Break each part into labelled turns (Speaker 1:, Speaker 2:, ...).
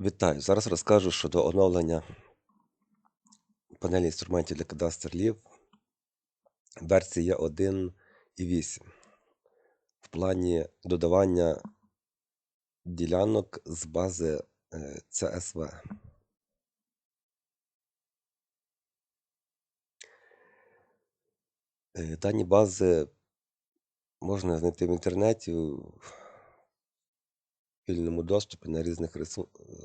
Speaker 1: Вітаю! Зараз розкажу щодо оновлення панелі інструментів для кадастрлів версія 1.8 в плані додавання ділянок з бази е, CSV. Е, Дані бази можна знайти в інтернеті вільному доступі на різних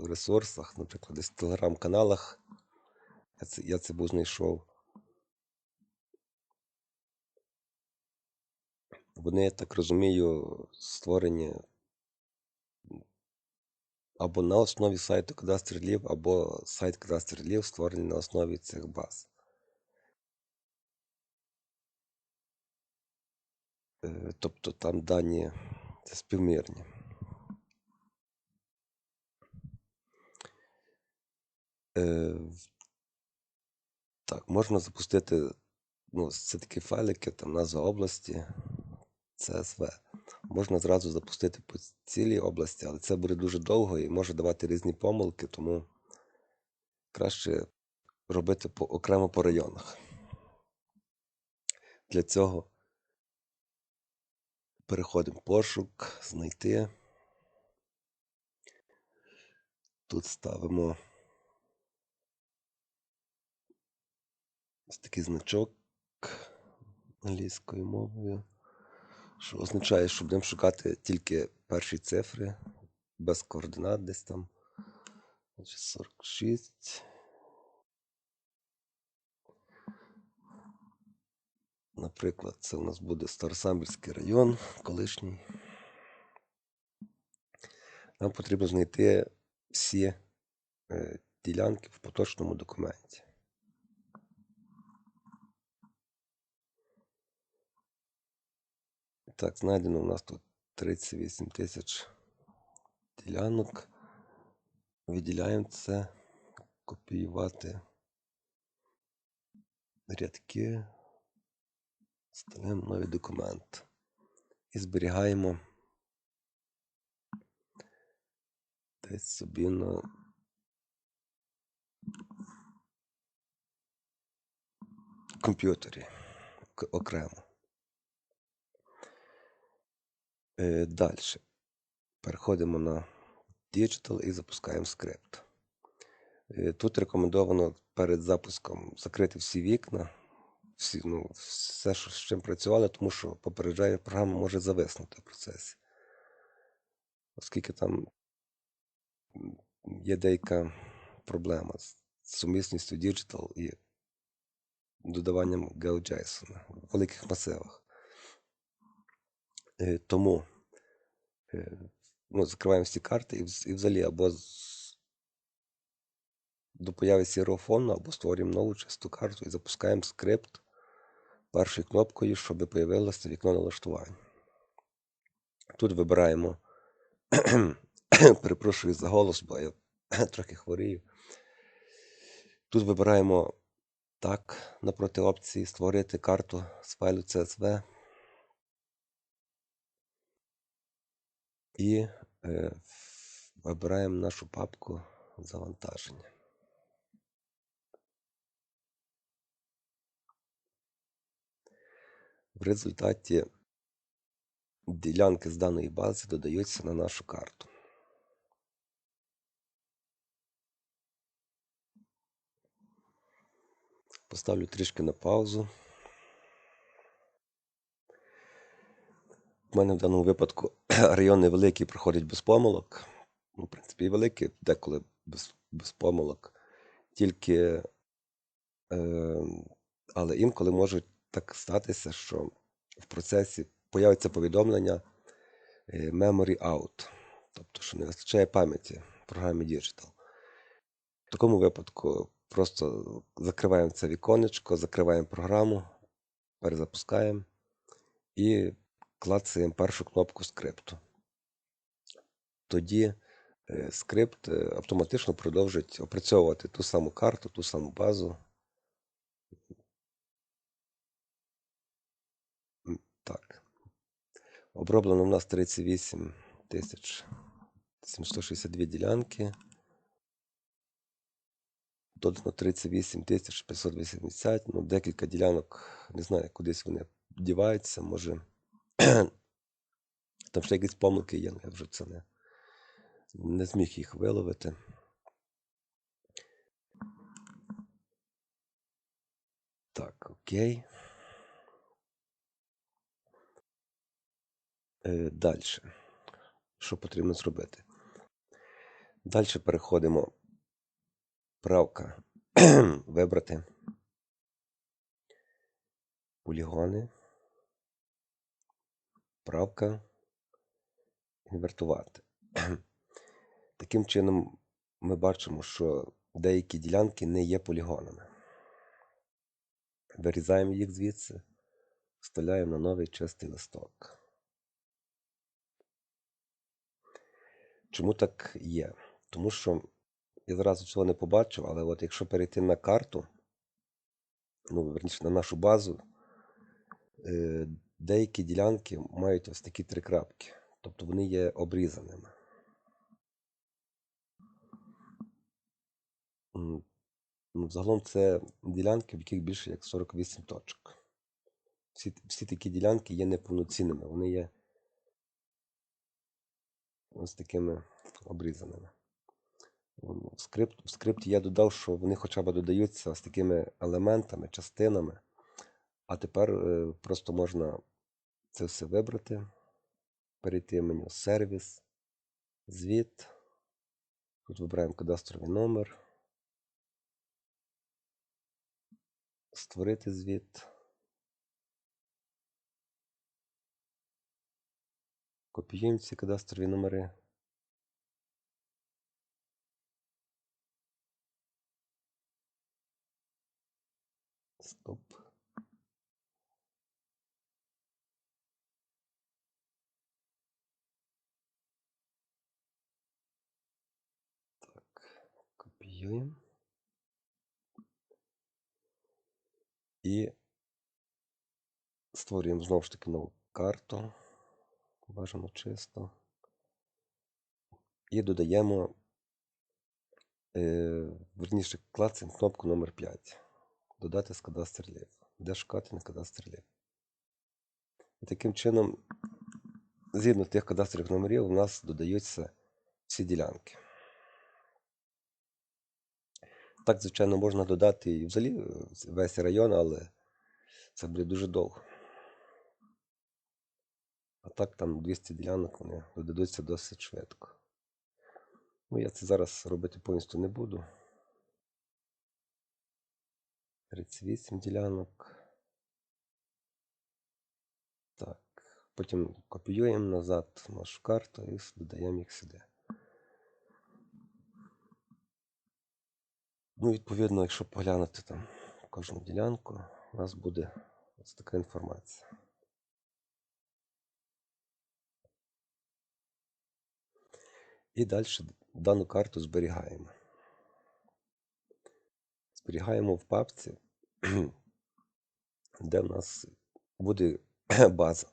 Speaker 1: ресурсах, наприклад, десь в телеграм-каналах. Я це, я це був знайшов. Вони, я так розумію, створені або на основі сайту кадастрлів, або сайт кадастрлів створений на основі цих баз. Е, Тобто там дані співмірні. Е, Так, можна запустити, ну, це такі файлики, там назва області, CSV. Можна зразу запустити по цілій області, але це буде дуже довго і може давати різні помилки, тому краще робити по, окремо по районах. Для цього переходимо пошук, знайти. Тут ставимо ось такий значок англійською мовою, що означає, що будемо шукати тільки перші цифри, без координат десь там. 46. Наприклад, це у нас буде Старосамбірський район, колишній. Нам потрібно знайти всі е, ділянки в поточному документі. Так, знайдено у нас тут 38 тисяч ділянок. Виділяємо це, копіювати рядки, ставимо новий документ і зберігаємо десь собі на комп'ютері окремо. Е, Далі. Переходимо на Digital і запускаємо скрипт. Е, Тут рекомендовано перед запуском закрити всі вікна, всі, ну, все, що, з чим працювали, тому що попереджає, програма може зависнути в процесі. Оскільки там є деяка проблема з сумісністю Digital і додаванням GeoJSON в великих масивах. Е, Тому е, ну, закриваємо всі карти і, взагалі або до появи сірого фону, або створюємо нову чисту карту і запускаємо скрипт першою кнопкою, щоб появилося вікно налаштувань. Тут вибираємо, перепрошую за голос, бо я трохи хворію. Тут вибираємо так напроти опції створити карту з файлу CSV. І е, вибираємо нашу папку завантаження. В результаті ділянки з даної бази додаються на нашу карту. Поставлю трішки на паузу. У мене в даному випадку район невеликий проходить без помилок. Ну, в принципі, і великий, деколи без, без помилок. Тільки, е, але інколи може так статися, що в процесі появиться повідомлення е, memory out, тобто, що не вистачає пам'яті в програмі Digital. В такому випадку просто закриваємо це віконечко, закриваємо програму, перезапускаємо і клацаємо першу кнопку скрипту. Тоді е, скрипт е, автоматично продовжить опрацьовувати ту саму карту, ту саму базу. Так. Оброблено в нас 38 тисяч 762 ділянки. додано 38 тисяч 580, ну, декілька ділянок, не знаю, кудись вони діваються, може. Там ще якісь помилки є, я вже це не, не зміг їх виловити. Так, окей. Е, Далі. Що потрібно зробити? Далі переходимо. Правка. Вибрати. Полігони. Правка. Інвертувати. Таким чином, ми бачимо, що деякі ділянки не є полігонами. Вирізаємо їх звідси, вставляємо на новий чистий листок. Чому так є? Тому що я зразу цього не побачив, але от якщо перейти на карту, ну, верніше, на нашу базу, е, деякі ділянки мають ось такі три крапки. Тобто вони є обрізаними. Ну, загалом це ділянки, в яких більше як 48 точок. Всі, всі такі ділянки є неповноцінними, вони є ось такими обрізаними. В, скрипт, скрипті я додав, що вони хоча б додаються з такими елементами, частинами. А тепер е, просто можна це все вибрати, перейти в меню сервіс, звіт. Тут вибираємо кадастровий номер. Створити звіт. Копіюємо ці кадастрові номери. Стоп. Копіюємо. І створюємо знову ж таки нову карту. Бажано чисто. І додаємо, е, верніше, клацаємо кнопку номер 5. Додати з кадастр лів. Де шукати на кадастр лів. І таким чином, згідно тих кадастрових номерів, у нас додаються всі ділянки. Так, звичайно, можна додати і взагалі е, весь район, але це буде дуже довго. А так там 200 ділянок вони додадуться досить швидко. Ну, я це зараз робити повністю не буду. 38 ділянок. Так. Потім копіюємо назад нашу карту і додаємо їх сюди. Ну, відповідно, якщо поглянути там кожну ділянку, у нас буде ось така інформація. І далі дану карту зберігаємо. Зберігаємо в папці, де в нас буде база.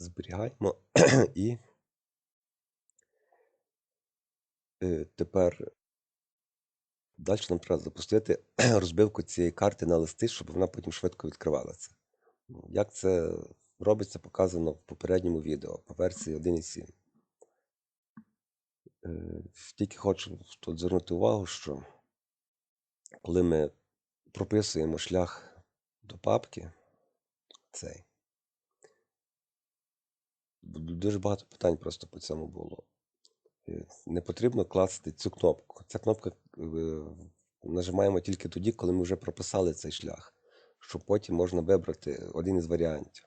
Speaker 1: Зберігаємо і е, тепер далі нам треба запустити розбивку цієї карти на листи, щоб вона потім швидко відкривалася. Ну, Як це робиться, показано в попередньому відео по версії 1.7. Е, Тільки хочу тут звернути увагу, що коли ми прописуємо шлях до папки, цей, дуже багато питань просто по цьому було. Е, Не потрібно класти цю кнопку. Ця кнопка е, нажимаємо тільки тоді, коли ми вже прописали цей шлях, щоб потім можна вибрати один із варіантів.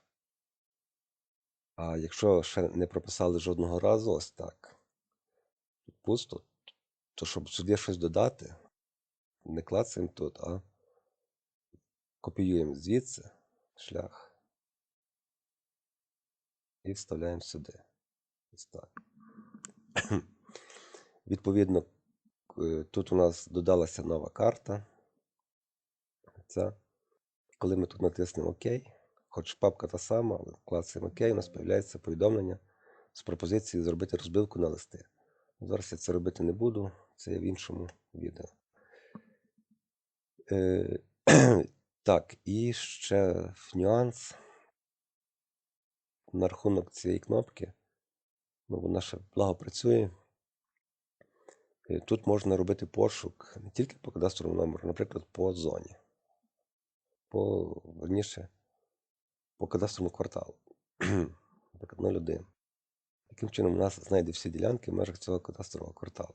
Speaker 1: А якщо ще не прописали жодного разу, ось так, пусто, то щоб сюди щось додати, не клацаємо тут, а копіюємо звідси шлях і вставляємо сюди. Ось так. Відповідно, е, тут у нас додалася нова карта. Це. Коли ми тут натиснемо ОК, хоч папка та сама, але клацаємо ОК, у нас з'являється повідомлення з пропозицією зробити розбивку на листи. Зараз я це робити не буду, це є в іншому відео. Е, так, і ще нюанс на рахунок цієї кнопки. Ну, вона ще благо працює. Тут можна робити пошук не тільки по кадастровому номеру, наприклад, по зоні. По, верніше, по кадастровому кварталу. Наприклад, 01. Таким чином, у нас знайде всі ділянки в межах цього кадастрового кварталу.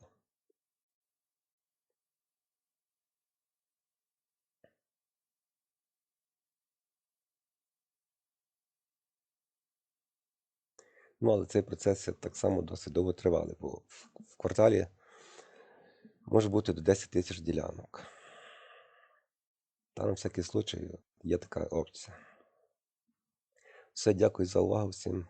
Speaker 1: Ну, але цей процес так само досить довго тривалий, бо в, в кварталі може бути до 10 тисяч ділянок. Та на всякий случай є така опція. Все, дякую за увагу всім.